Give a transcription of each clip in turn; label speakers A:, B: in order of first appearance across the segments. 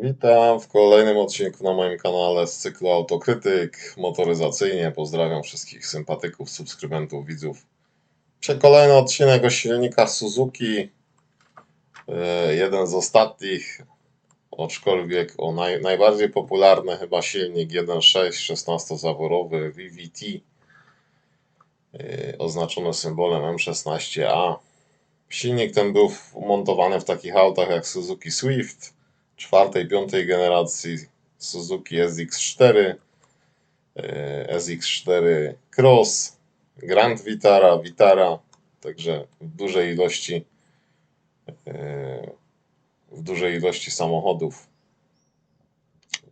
A: Witam w kolejnym odcinku na moim kanale z cyklu Autokrytyk motoryzacyjnie. Pozdrawiam wszystkich sympatyków, subskrybentów, widzów. Dzisiaj kolejny odcinek o silnikach Suzuki. E, Jeden z ostatnich, aczkolwiek o naj, najbardziej popularny chyba silnik 1.6 16-zaworowy VVT oznaczony symbolem M16A. Silnik ten był montowany w takich autach jak Suzuki Swift, czwartej, piątej generacji Suzuki SX4, e, SX4 Cross, Grand Vitara, Vitara, także w dużej ilości e, w dużej ilości samochodów.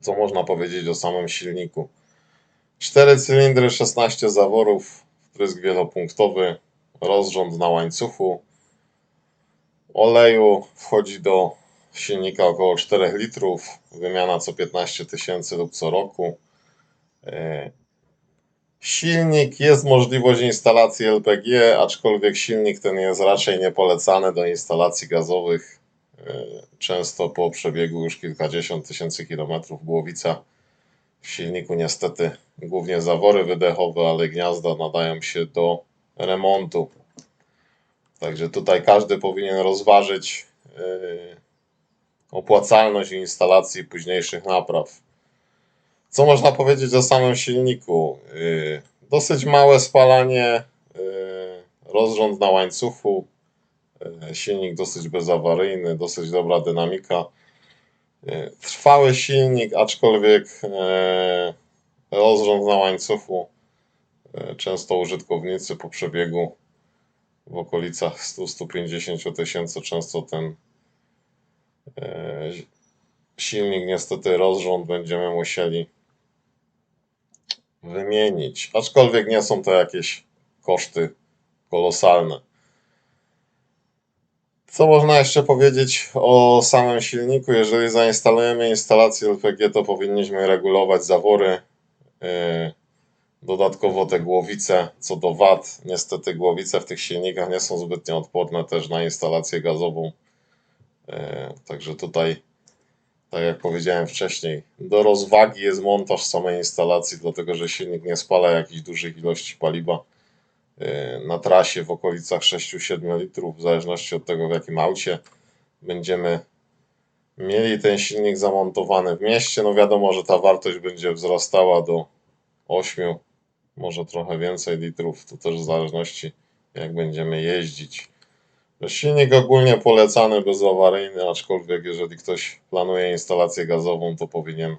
A: Co można powiedzieć o samym silniku? 4 cylindry, 16 zaworów, wtrysk wielopunktowy, rozrząd na łańcuchu. Oleju wchodzi do silnika około 4 litrów, wymiana co 15 tysięcy lub co roku. E, Silnik jest możliwość instalacji LPG, aczkolwiek silnik ten jest raczej niepolecany do instalacji gazowych. E, Często po przebiegu już kilkadziesiąt tysięcy kilometrów głowica w silniku niestety głównie zawory wydechowe, ale gniazda nadają się do remontu. Także tutaj każdy powinien rozważyć yy, opłacalność instalacji późniejszych napraw. Co można powiedzieć o samym silniku? Yy, Dosyć małe spalanie, yy, rozrząd na łańcuchu, yy, silnik dosyć bezawaryjny, dosyć dobra dynamika. Trwały silnik, aczkolwiek rozrząd na łańcuchu. Często użytkownicy po przebiegu w okolicach 100-150 tysięcy często ten silnik, niestety rozrząd będziemy musieli wymienić. Aczkolwiek nie są to jakieś koszty kolosalne. Co można jeszcze powiedzieć o samym silniku? Jeżeli zainstalujemy instalację LPG, to powinniśmy regulować zawory. e, Dodatkowo te głowice, co do wad, niestety głowice w tych silnikach nie są zbytnio odporne też na instalację gazową. E, Także tutaj, tak jak powiedziałem wcześniej, do rozwagi jest montaż samej instalacji, dlatego że silnik nie spala jakichś dużych ilości paliwa e, na trasie w okolicach 6-7 litrów, w zależności od tego w jakim aucie będziemy mieli ten silnik zamontowany w mieście. No wiadomo, że ta wartość będzie wzrastała do 8, może trochę więcej litrów, to też w zależności jak będziemy jeździć. Silnik ogólnie polecany, bezawaryjny, aczkolwiek jeżeli ktoś planuje instalację gazową, to powinien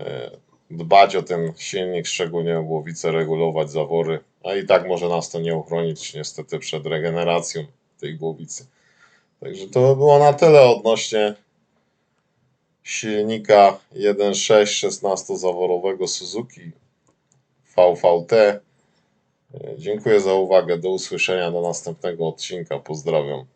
A: e, dbać o ten silnik, szczególnie o głowicę, regulować zawory, a i tak może nas to nie uchronić niestety przed regeneracją tej głowicy. Także to by było na tyle odnośnie silnika 1.6 16-zaworowego Suzuki VVT. Dziękuję za uwagę. Do usłyszenia do następnego odcinka. Pozdrawiam.